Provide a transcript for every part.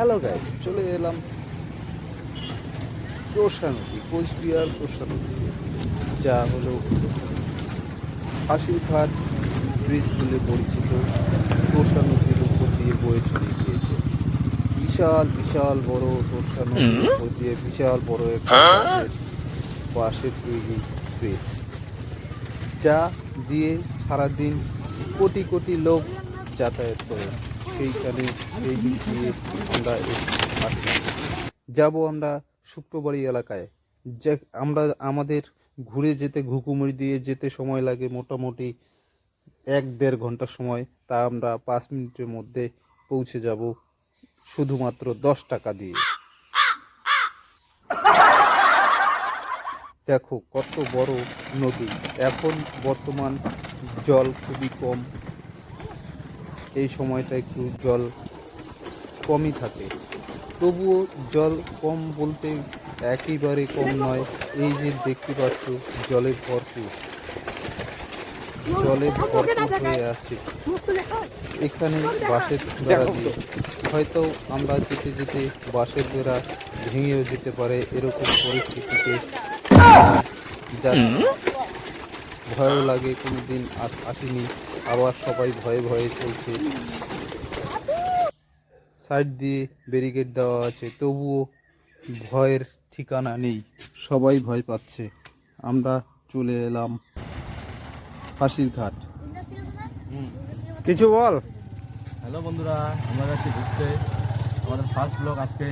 Hello guys চলে এলাম তোষা নদী কোচবিহার তোষা নদী যা হলো হাসিরঘাট ব্রিজ বলে পরিচিত। তোষা নদীর উপর দিয়ে বয়ে চলে গিয়েছে। বিশাল বিশাল বড় তোষা নদীর উপর দিয়ে বিশাল বড় একটা বাঁশের- বাঁশের তৈরি ব্রিজ যা দিয়ে সারাদিন কোটি কোটি লোক যাতায়াত করে। সেইখানে সেই দিক দিয়ে আমরা আসি যাব আমরা শুক্রবাড়ি এলাকায়। যে আমরা আমাদের ঘুরে যেতে ঘুকুমুড়ি দিয়ে যেতে সময় লাগে মোটামুটি এক দেড় ঘণ্টা সময়, তা আমরা পাঁচ মিনিটের মধ্যে পৌঁছে যাব শুধুমাত্র দশ টাকা দিয়ে। দেখো কত বড় নদী। এখন বর্তমান জল খুবই কম। এই সময়টা একটু জল কমই থাকে। তবুও জল কম বলতে একেবারে কম নয়, এই যে দেখতে পাচ্ছ জলে ভরপুর। জলে ভরপুর হয়ে আছে। এখানে বাসের বেড়া দিয়ে। হয়তো আমরা যেতে যেতে বাসের বেড়া ভেঙেও যেতে পারে এরকম পরিস্থিতিতে। যাচ্ছি ভয়ও লাগে, কোনোদিন আস- আসিনি। আবার সবাই ভয়ে ভয়ে চলছে। সাইড দিয়ে ব্যারিকেড দেওয়া আছে, তবুও ভয়ের ঠিকানা নেই। সবাই ভয় পাচ্ছে। আমরা চলে এলাম ফাঁসির ঘাট। কিছু বল। হ্যালো বন্ধুরা, আমরা যাচ্ছি ঘুরতে। আমাদের ফার্স্ট ব্লগ আজকে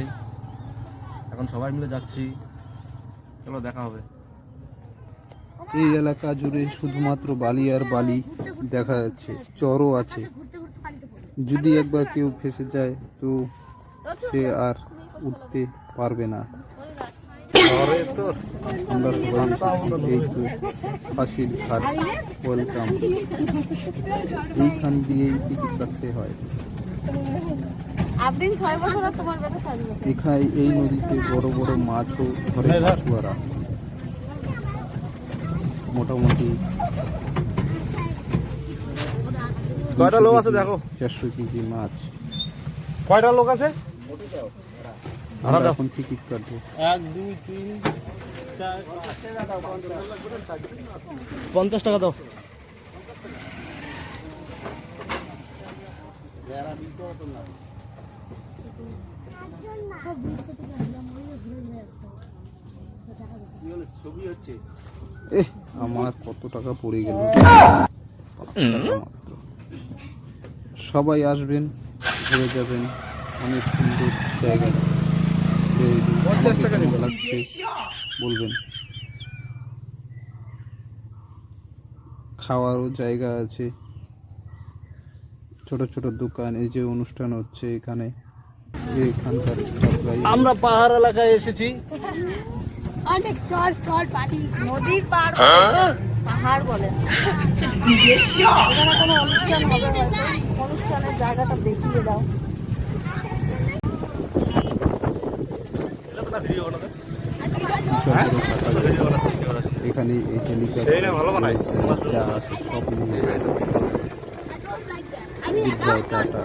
এখন সবাই মিলে যাচ্ছি। চলো, দেখা হবে। এই এলাকা জুড়ে শুধুমাত্র বালি আর বালি দেখা যাচ্ছে চরও আছে। যদি একবার কেউ ফেসে যায় তো সে আর উঠতে পারবে না। আমরা সবাই এই তো ফাঁসির ঘাট। ওয়েলকাম। এইখান দিয়েই টিকিট কাটতে হয়। এখানে এই নদীতে বড় বড় মাছও ধরে মাছুয়ারা মোটামুটি কয়টা লোক আছে দেখো? চারশো কেজি মাছ। কয়টা লোক আছে? এখন টিকিট কাটবো। এক দুই তিন পঞ্চাশ টাকা দাও। এ আমার কত টাকা পড়ে গেল। সবাই আসবেন ঘুরে যাবেন অনেক সুন্দর জায়গা। পঞ্চাশ টাকা লাগছে বলবেন। খাওয়ারও জায়গা আছে। ছোট ছোট দোকান এই যে অনুষ্ঠান হচ্ছে এখানে। এখানকার আমরা পাহাড় এলাকায় এসেছি। অনেক চর চর পাটি নদীর পার পাহাড় বলে। কোনো অনুষ্ঠান হবে অনুষ্ঠানের জায়গাটা দেখিয়ে দাও। এখানে এই হেলিকপ্টার যা আছে সব নিয়ে সবাইকে অনেক ভালোবাসা